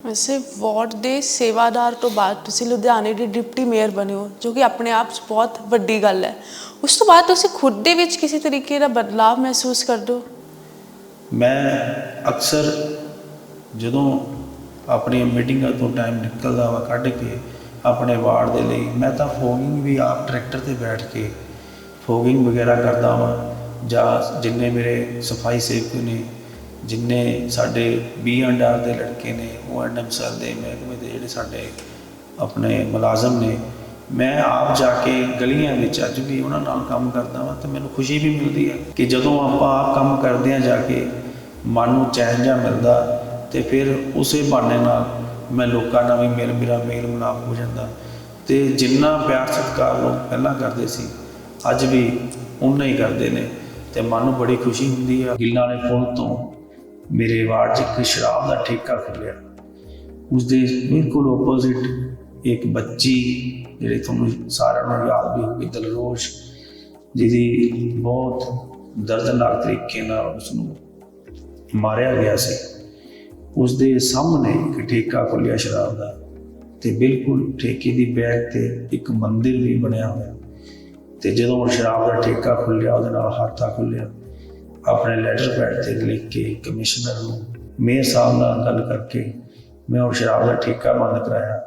ਵੈਸੇ ਵਾਰਡ ਦੇ ਸੇਵਾਦਾਰ ਤੋਂ ਬਾਅਦ ਤੁਸੀਂ ਲੁਧਿਆਣੇ ਦੇ ਡਿਪਟੀ ਮੇਅਰ ਬਣੇ ਹੋ, ਜੋ ਕਿ ਆਪਣੇ ਆਪ 'ਚ ਬਹੁਤ ਵੱਡੀ ਗੱਲ ਹੈ। ਉਸ ਤੋਂ ਬਾਅਦ ਤੁਸੀਂ ਖੁਦ ਦੇ ਵਿੱਚ ਕਿਸੇ ਤਰੀਕੇ ਦਾ ਬਦਲਾਅ ਮਹਿਸੂਸ ਕਰਦੇ ਹੋ? ਮੈਂ ਅਕਸਰ ਜਦੋਂ ਆਪਣੀਆਂ ਮੀਟਿੰਗਾਂ ਤੋਂ ਟਾਈਮ ਨਿਕਲਦਾ ਵਾ ਕੱਢ ਕੇ ਆਪਣੇ ਵਾਰਡ ਦੇ ਲਈ, ਮੈਂ ਤਾਂ ਫੋਗਿੰਗ ਵੀ ਆਪ ਟਰੈਕਟਰ ਤੇ ਬੈਠ ਕੇ ਫੋਗਿੰਗ ਵਗੈਰਾ ਕਰਦਾ ਵਾਂ, ਜਾਂ ਜਿੰਨੇ ਮੇਰੇ ਸਫ਼ਾਈ ਸੇਵਕ ਨੇ ਜਿੰਨੇ ਸਾਡੇ ਬੀ ਐਂਡ ਆਰ ਦੇ ਲੜਕੇ ਨੇ, ਉਹ ਐਂਡਐਮ ਸੈਲ ਦੇ ਮਹਿਕਮੇ ਦੇ ਜਿਹੜੇ ਸਾਡੇ ਆਪਣੇ ਮੁਲਾਜ਼ਮ ਨੇ, ਮੈਂ ਆਪ ਜਾ ਕੇ ਗਲੀਆਂ ਵਿੱਚ ਅੱਜ ਵੀ ਉਹਨਾਂ ਨਾਲ ਕੰਮ ਕਰਦਾ ਵਾਂ ਤੇ ਮੈਨੂੰ ਖੁਸ਼ੀ ਵੀ ਮਿਲਦੀ ਹੈ ਕਿ ਜਦੋਂ ਆਪਾਂ ਆਪ ਕੰਮ ਕਰਦੇ ਹਾਂ ਜਾ ਕੇ, ਮਨ ਨੂੰ ਚੈਨ ਜਿਹਾ ਮਿਲਦਾ ਤੇ ਫਿਰ ਉਸੇ ਬਹਾਨੇ ਨਾਲ ਮੈਂ ਲੋਕਾਂ ਨਾਲ ਵੀ ਮੇਲ ਮੇਰਾ ਮੇਲ ਮਿਲਾਪ ਹੋ ਜਾਂਦਾ। ਤੇ ਜਿੰਨਾ ਪਿਆਰ ਸਤਿਕਾਰ ਲੋਕ ਪਹਿਲਾਂ ਕਰਦੇ ਸੀ, ਅੱਜ ਵੀ ਉਨਾ ਹੀ ਕਰਦੇ ਨੇ ਤੇ ਮਨ ਨੂੰ ਬੜੀ ਖੁਸ਼ੀ ਹੁੰਦੀ ਆ। ਗਿੱਲਾਂ ਵਾਲੇ ਪੁਲ ਤੋਂ ਮੇਰੇ ਵਾਰਡ 'ਚ ਇੱਕ ਸ਼ਰਾਬ ਦਾ ਠੇਕਾ ਖੁੱਲਿਆ। ਉਸ ਦੇ ਬਿਲਕੁਲ ਆਪੋਜ਼ਿਟ ਇੱਕ ਬੱਚੀ, ਜਿਹੜੀ ਤੁਹਾਨੂੰ ਸਾਰਿਆਂ ਨੂੰ ਯਾਦ ਵੀ ਹੋਊਗੀ, ਦਲਰੋਸ਼, ਜਿਹਦੀ ਬਹੁਤ ਦਰਦਨਾਕ ਤਰੀਕੇ ਨਾਲ ਉਸ ਨੂੰ ਮਾਰਿਆ ਗਿਆ ਸੀ। ਉਸ ਦੇ ਸਾਹਮਣੇ ਇੱਕ ਠੇਕਾ ਖੁੱਲਿਆ ਸ਼ਰਾਬ ਦਾ ਤੇ ਬਿਲਕੁਲ ਠੇਕੇ ਦੀ ਬੈਕ ਤੇ ਇੱਕ ਮੰਦਿਰ ਵੀ ਬਣਿਆ ਹੋਇਆ। ਤੇ ਜਦੋਂ ਸ਼ਰਾਬ ਦਾ ਠੇਕਾ ਖੁੱਲਿਆ, ਉਹਦੇ ਨਾਲ ਹਾਤਾ ਖੁੱਲਿਆ ਆਪਣੇ ਲੈਟਰ ਪੈਡ ਤੇ ਲਿਖ ਕੇ ਕਮਿਸ਼ਨਰ ਨੂੰ। ਮੇਅਰ ਸਾਹਿਬ ਨਾਲ ਗੱਲ ਕਰਕੇ ਮੈਂ ਉਹ ਸ਼ਰਾਬ ਦਾ ਠੇਕਾ ਬੰਦ ਕਰਾਇਆ।